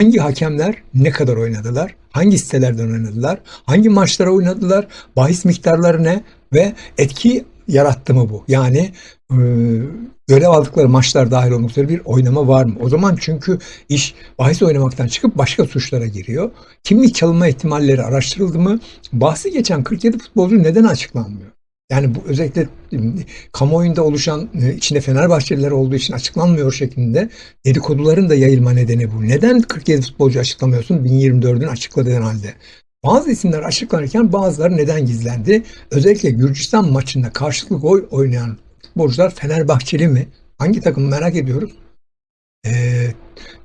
Hangi hakemler ne kadar oynadılar? Hangi sitelerden oynadılar? Hangi maçlara oynadılar? Bahis miktarları ne? Ve etki yarattı mı bu? Yani e, görev aldıkları maçlar dahil olmak üzere bir oynama var mı? O zaman çünkü iş bahis oynamaktan çıkıp başka suçlara giriyor. Kimlik çalınma ihtimalleri araştırıldı mı? Bahsi geçen 47 futbolcu neden açıklanmıyor? Yani bu özellikle kamuoyunda oluşan e, içinde Fenerbahçeliler olduğu için açıklanmıyor şeklinde dedikoduların da yayılma nedeni bu. Neden 47 futbolcu açıklamıyorsun 1024'ün açıkladığın halde? Bazı isimler açıklanırken bazıları neden gizlendi? Özellikle Gürcistan maçında karşılıklı gol oynayan futbolcular Fenerbahçeli mi? Hangi takım merak ediyoruz. E,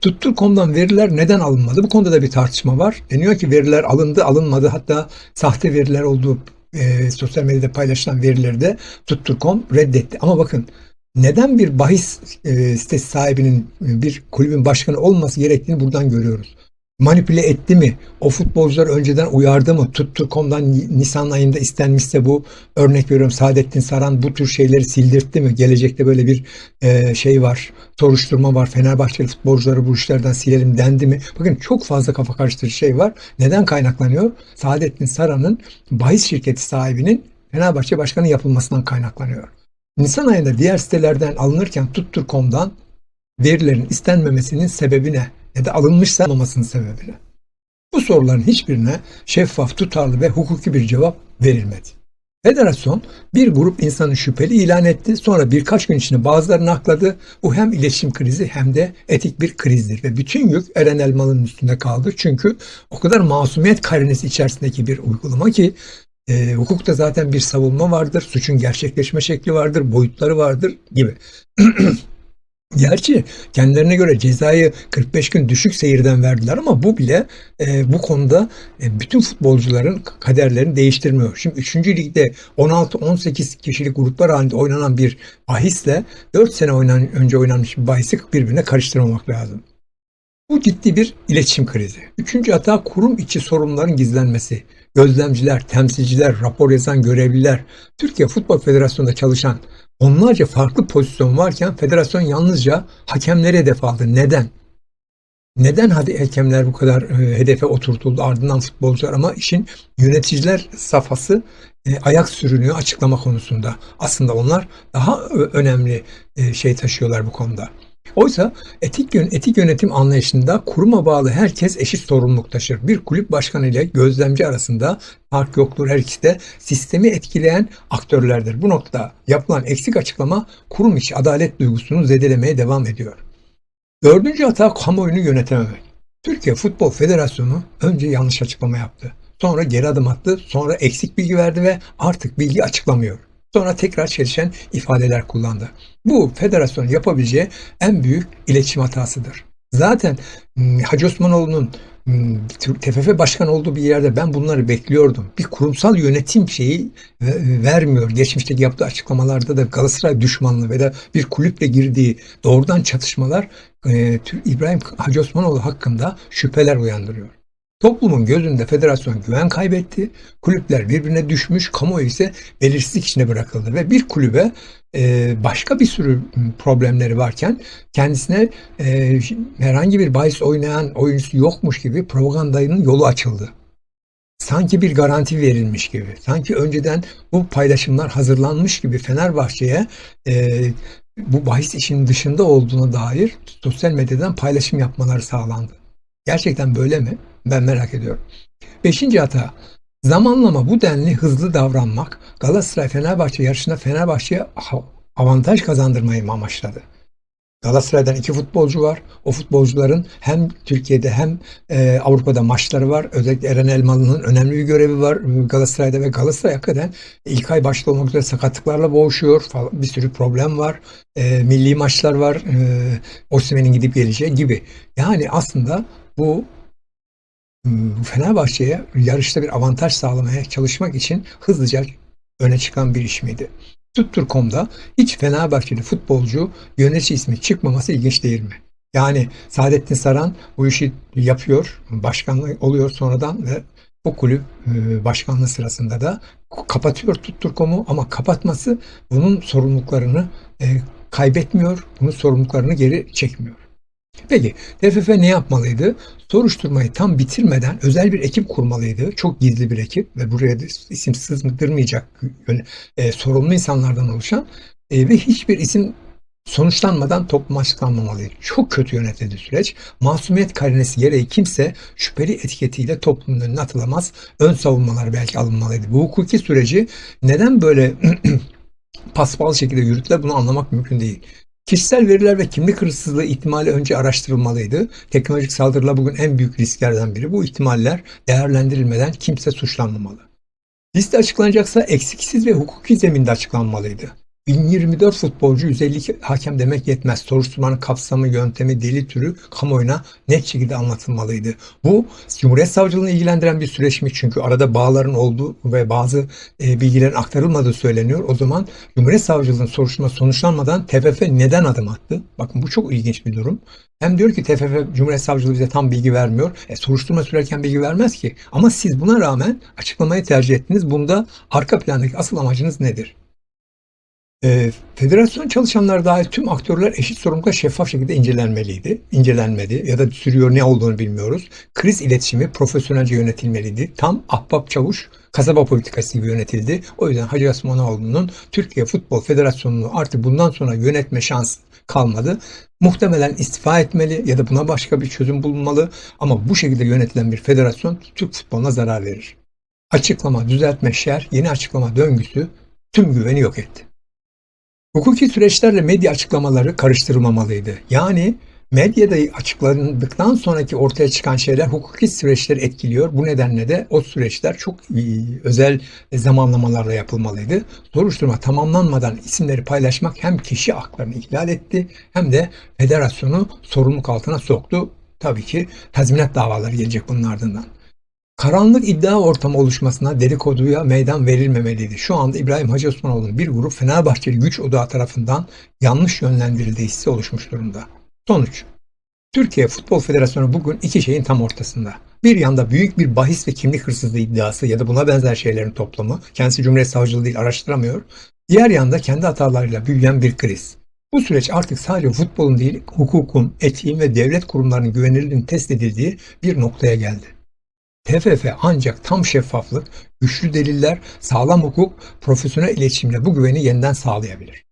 Tuttur.com'dan veriler neden alınmadı? Bu konuda da bir tartışma var. Deniyor ki veriler alındı, alınmadı. Hatta sahte veriler olduğu e, sosyal medyada paylaşılan verileri de Tuttur.com reddetti. Ama bakın neden bir bahis e, sitesi sahibinin e, bir kulübün başkanı olması gerektiğini buradan görüyoruz. Manipüle etti mi? O futbolcular önceden uyardı mı? Tuttur.com'dan Nisan ayında istenmişse bu örnek veriyorum Saadettin Saran bu tür şeyleri sildirtti mi? Gelecekte böyle bir e, şey var. Soruşturma var. Fenerbahçeli futbolcuları bu işlerden silelim dendi mi? Bakın çok fazla kafa karıştırıcı şey var. Neden kaynaklanıyor? Saadettin Saran'ın bahis şirketi sahibinin Fenerbahçe başkanı yapılmasından kaynaklanıyor. Nisan ayında diğer sitelerden alınırken Tuttur.com'dan verilerin istenmemesinin sebebi ne? Ya da alınmışsa alınmamasının sebebi ne? Bu soruların hiçbirine şeffaf, tutarlı ve hukuki bir cevap verilmedi. Federasyon bir grup insanı şüpheli ilan etti. Sonra birkaç gün içinde bazılarını akladı. Bu hem iletişim krizi hem de etik bir krizdir. Ve bütün yük Eren Elmalı'nın üstünde kaldı. Çünkü o kadar masumiyet karinesi içerisindeki bir uygulama ki e, hukukta zaten bir savunma vardır. Suçun gerçekleşme şekli vardır, boyutları vardır gibi. Gerçi kendilerine göre cezayı 45 gün düşük seyirden verdiler ama bu bile e, bu konuda e, bütün futbolcuların kaderlerini değiştirmiyor. Şimdi 3. ligde 16-18 kişilik gruplar halinde oynanan bir bahisle 4 sene oynan, önce oynanmış bir bahisi birbirine karıştırmamak lazım. Bu ciddi bir iletişim krizi. Üçüncü hata kurum içi sorunların gizlenmesi. Gözlemciler, temsilciler, rapor yazan görevliler, Türkiye Futbol Federasyonu'nda çalışan onlarca farklı pozisyon varken federasyon yalnızca hakemlere hedef aldı. Neden? Neden hadi hakemler bu kadar e, hedefe oturtuldu ardından futbolcular ama işin yöneticiler safhası e, ayak sürünüyor açıklama konusunda. Aslında onlar daha önemli e, şey taşıyorlar bu konuda. Oysa etik, etik yönetim anlayışında kuruma bağlı herkes eşit sorumluluk taşır. Bir kulüp başkanı ile gözlemci arasında fark yoktur. Her ikisi de sistemi etkileyen aktörlerdir. Bu noktada yapılan eksik açıklama kurum içi adalet duygusunu zedelemeye devam ediyor. Dördüncü hata kamuoyunu yönetememek. Türkiye Futbol Federasyonu önce yanlış açıklama yaptı. Sonra geri adım attı, sonra eksik bilgi verdi ve artık bilgi açıklamıyor. Sonra tekrar çelişen ifadeler kullandı. Bu federasyonun yapabileceği en büyük iletişim hatasıdır. Zaten hmm, Hacı Osmanoğlu'nun hmm, TFF başkan olduğu bir yerde ben bunları bekliyordum. Bir kurumsal yönetim şeyi vermiyor. Geçmişteki yaptığı açıklamalarda da Galatasaray düşmanlığı ve de bir kulüple girdiği doğrudan çatışmalar e, İbrahim Hacı Osmanoğlu hakkında şüpheler uyandırıyor. Toplumun gözünde federasyon güven kaybetti. Kulüpler birbirine düşmüş, kamuoyu ise belirsizlik içine bırakıldı ve bir kulübe e, başka bir sürü problemleri varken kendisine e, herhangi bir bahis oynayan oyuncusu yokmuş gibi propagandanın yolu açıldı. Sanki bir garanti verilmiş gibi, sanki önceden bu paylaşımlar hazırlanmış gibi Fenerbahçe'ye e, bu bahis işinin dışında olduğuna dair sosyal medyadan paylaşım yapmaları sağlandı. Gerçekten böyle mi? Ben merak ediyorum. Beşinci hata. Zamanlama bu denli hızlı davranmak Galatasaray Fenerbahçe yarışında Fenerbahçe'ye avantaj kazandırmayı mı amaçladı? Galatasaray'dan iki futbolcu var. O futbolcuların hem Türkiye'de hem e, Avrupa'da maçları var. Özellikle Eren Elmalı'nın önemli bir görevi var Galatasaray'da ve Galatasaray hakikaten ilk ay başta olmak üzere sakatlıklarla boğuşuyor. Falan, bir sürü problem var. E, milli maçlar var. E, Osimhen'in gidip geleceği gibi. Yani aslında bu Fenerbahçe'ye yarışta bir avantaj sağlamaya çalışmak için hızlıca öne çıkan bir iş miydi? Tuttur.com'da hiç Fenerbahçeli futbolcu yönetici ismi çıkmaması ilginç değil mi? Yani Saadettin Saran bu işi yapıyor, başkanlık oluyor sonradan ve o kulüp e, başkanlığı sırasında da kapatıyor Tuttur.com'u ama kapatması bunun sorumluluklarını e, kaybetmiyor, bunun sorumluluklarını geri çekmiyor. Peki TFF ne yapmalıydı? Soruşturmayı tam bitirmeden özel bir ekip kurmalıydı. Çok gizli bir ekip ve buraya isim sızdırmayacak e, sorumlu insanlardan oluşan e, ve hiçbir isim sonuçlanmadan toplum açıklanmamalıydı. Çok kötü yönetildi süreç. Masumiyet karinesi gereği kimse şüpheli etiketiyle toplumun önüne atılamaz. Ön savunmalar belki alınmalıydı. Bu hukuki süreci neden böyle paspal şekilde yürüttüler bunu anlamak mümkün değil. Kişisel veriler ve kimlik hırsızlığı ihtimali önce araştırılmalıydı. Teknolojik saldırılar bugün en büyük risklerden biri. Bu ihtimaller değerlendirilmeden kimse suçlanmamalı. Liste açıklanacaksa eksiksiz ve hukuki zeminde açıklanmalıydı. 1024 futbolcu 152 hakem demek yetmez. Soruşturmanın kapsamı, yöntemi, deli türü kamuoyuna net şekilde anlatılmalıydı. Bu Cumhuriyet Savcılığını ilgilendiren bir süreç mi? Çünkü arada bağların olduğu ve bazı e, bilgilerin aktarılmadığı söyleniyor. O zaman Cumhuriyet Savcılığı'nın soruşturma sonuçlanmadan TFF neden adım attı? Bakın bu çok ilginç bir durum. Hem diyor ki TFF Cumhuriyet Savcılığı bize tam bilgi vermiyor. E, soruşturma sürerken bilgi vermez ki. Ama siz buna rağmen açıklamayı tercih ettiniz. Bunda arka plandaki asıl amacınız nedir? E, federasyon çalışanları dahil tüm aktörler eşit sorumlulukla şeffaf şekilde incelenmeliydi. İncelenmedi ya da sürüyor ne olduğunu bilmiyoruz. Kriz iletişimi profesyonelce yönetilmeliydi. Tam ahbap çavuş kasaba politikası gibi yönetildi. O yüzden Hacı Osmanoğlu'nun Türkiye Futbol Federasyonu'nu artık bundan sonra yönetme şansı kalmadı. Muhtemelen istifa etmeli ya da buna başka bir çözüm bulunmalı. Ama bu şekilde yönetilen bir federasyon Türk futboluna zarar verir. Açıklama, düzeltme, şer, yeni açıklama döngüsü tüm güveni yok etti. Hukuki süreçlerle medya açıklamaları karıştırılmamalıydı. Yani medyada açıklandıktan sonraki ortaya çıkan şeyler hukuki süreçleri etkiliyor. Bu nedenle de o süreçler çok e, özel zamanlamalarla yapılmalıydı. Soruşturma tamamlanmadan isimleri paylaşmak hem kişi haklarını ihlal etti hem de federasyonu sorumluluk altına soktu. Tabii ki tazminat davaları gelecek bunun ardından. Karanlık iddia ortamı oluşmasına dedikoduya meydan verilmemeliydi. Şu anda İbrahim Hacı Osmanoğlu'nun bir grup Fenerbahçeli güç odağı tarafından yanlış yönlendirildiği hissi oluşmuş durumda. Sonuç. Türkiye Futbol Federasyonu bugün iki şeyin tam ortasında. Bir yanda büyük bir bahis ve kimlik hırsızlığı iddiası ya da buna benzer şeylerin toplamı. Kendisi Cumhuriyet Savcılığı değil araştıramıyor. Diğer yanda kendi hatalarıyla büyüyen bir kriz. Bu süreç artık sadece futbolun değil hukukun, etiğin ve devlet kurumlarının güvenilirliğinin test edildiği bir noktaya geldi. TFF ancak tam şeffaflık, güçlü deliller, sağlam hukuk, profesyonel iletişimle bu güveni yeniden sağlayabilir.